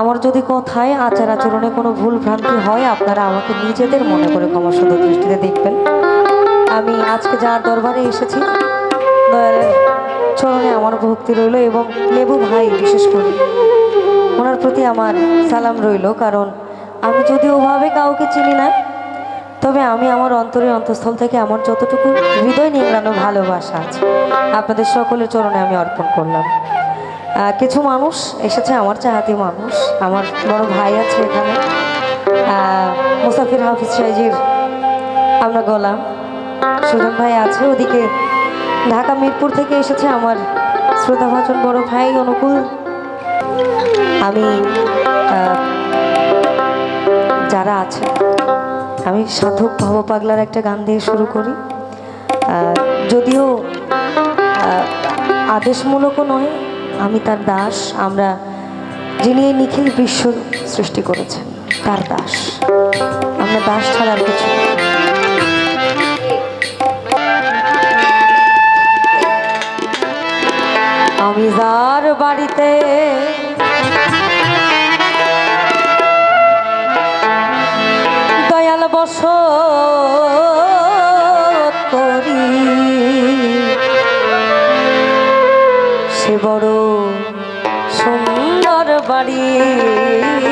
আমার যদি কথায় আচার আচরণে কোনো ভুল ভ্রান্তি হয়, আপনারা আমাকে নিজেদের মনে করে ক্ষমা দৃষ্টিতে দেখবেন। আমি আজকে যার দরবারে এসেছি চরণে আমার ভক্তি রইল এবং লেবু ভাই বিশেষ করে, ওনার প্রতি আমার সালাম রইল, কারণ আমি যদি ওভাবে কাউকে চিনি না, তবে আমি আমার অন্তরের অন্তঃস্থল থেকে আমার যতটুকু হৃদয় নিংড়ানো ভালোবাসা আছে, আপনাদের সকলের চরণে আমি অর্পণ করলাম। কিছু মানুষ এসেছে, আমার চাহাতি মানুষ, আমার বড় ভাই আছে এখানে। মুসাফির হাফিজ সাইজির আমরা গোলাম। সুজন ভাই আছে, ওদিকে ঢাকা মিরপুর থেকে এসেছে আমার শ্রোতাভাজন বড় ভাই অনুকূল। আমি যারা আছে, আমি সাধক ভব পাগলার একটা গান দিয়ে শুরু করি। যদিও আদেশমূলকও নয় আমি তার দাস, আমরা যিনি এই নিখিল বিশ্ব সৃষ্টি করেছেন, তার দাস। আমরা দাস ছাড়া কিছু আমি যার বাড়িতে দয়াল বস করি, সে বড় বাড়ি।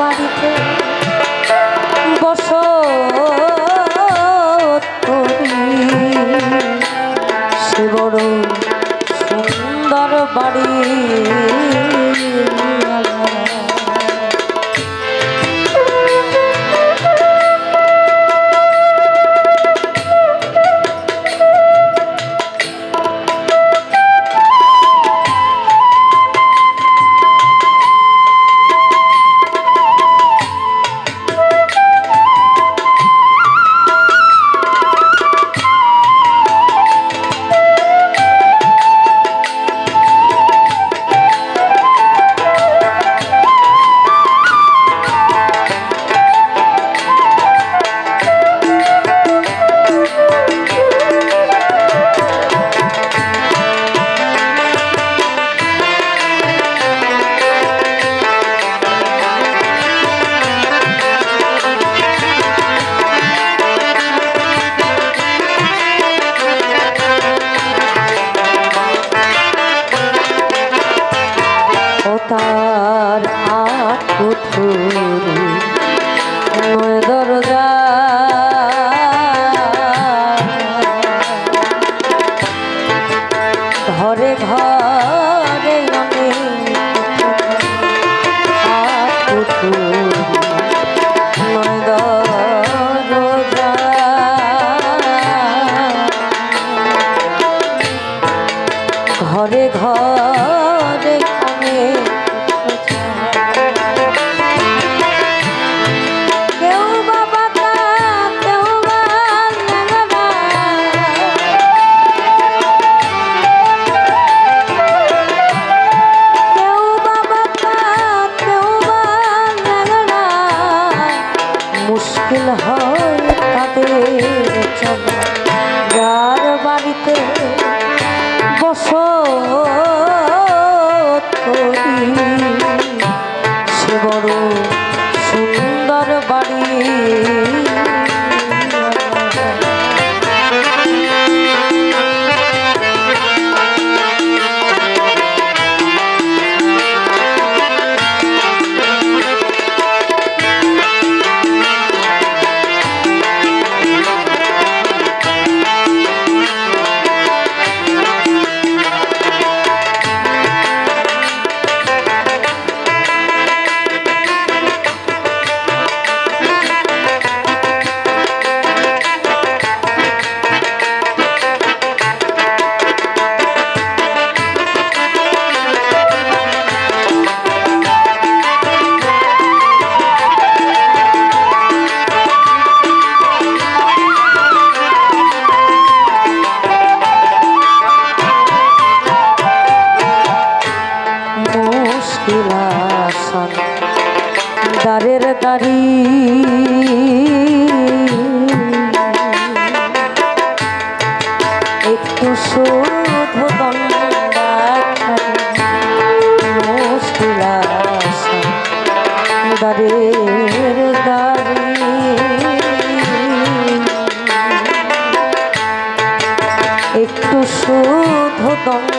বাড়িতে বস সে বড় সুন্দর বাড়ি। তার আট একটু শুধু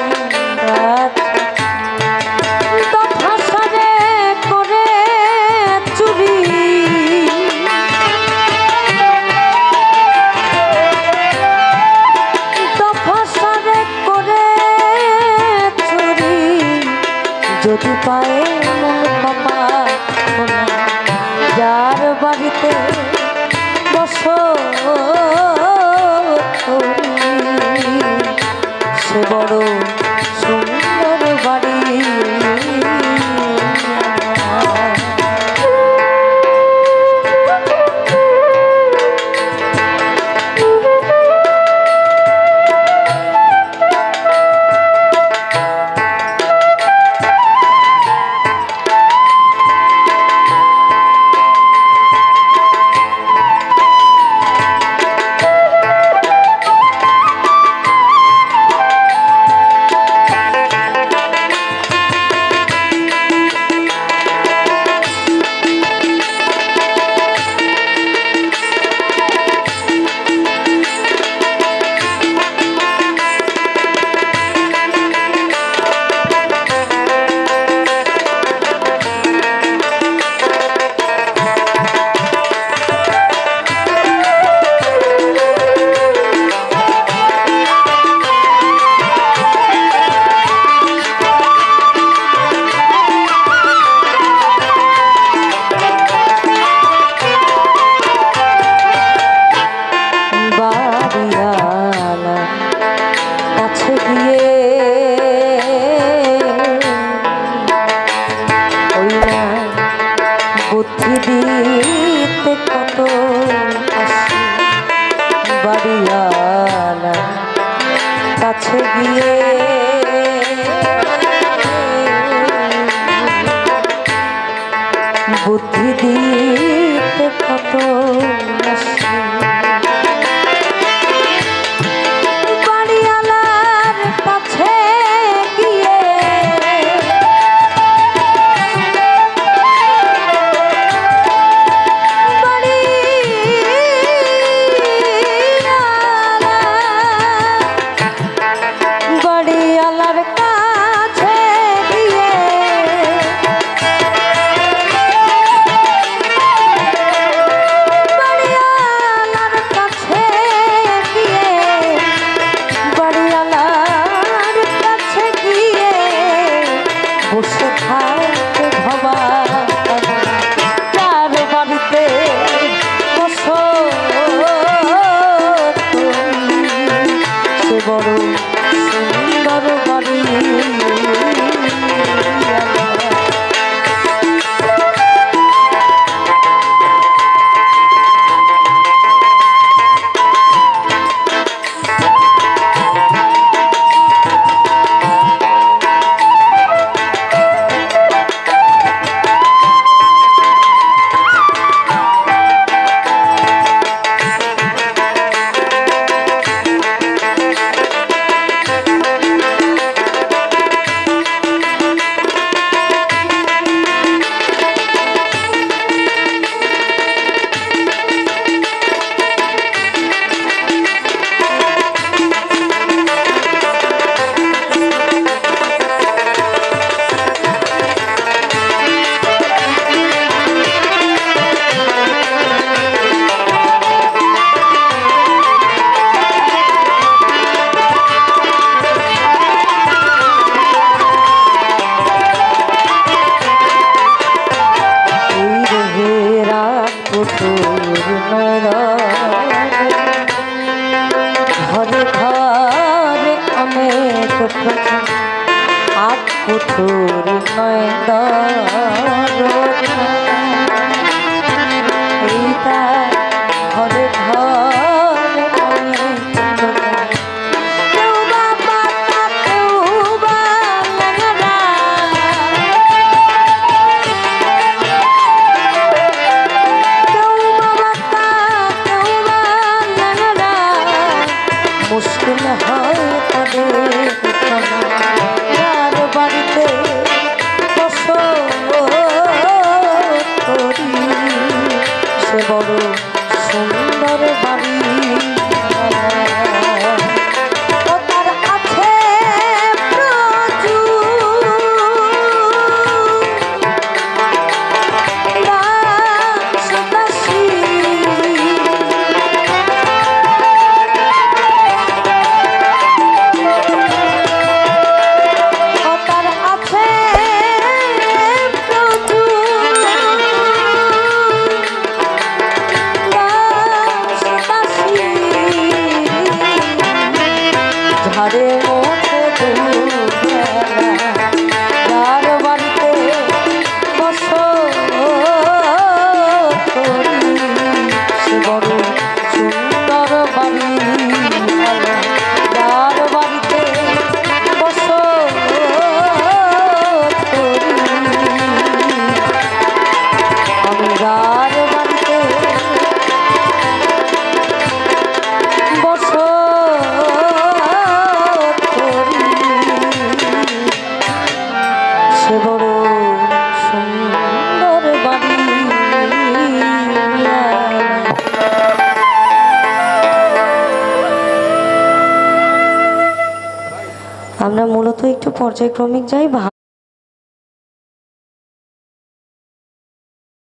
কাছে পর্যায়ক্রমিক যাই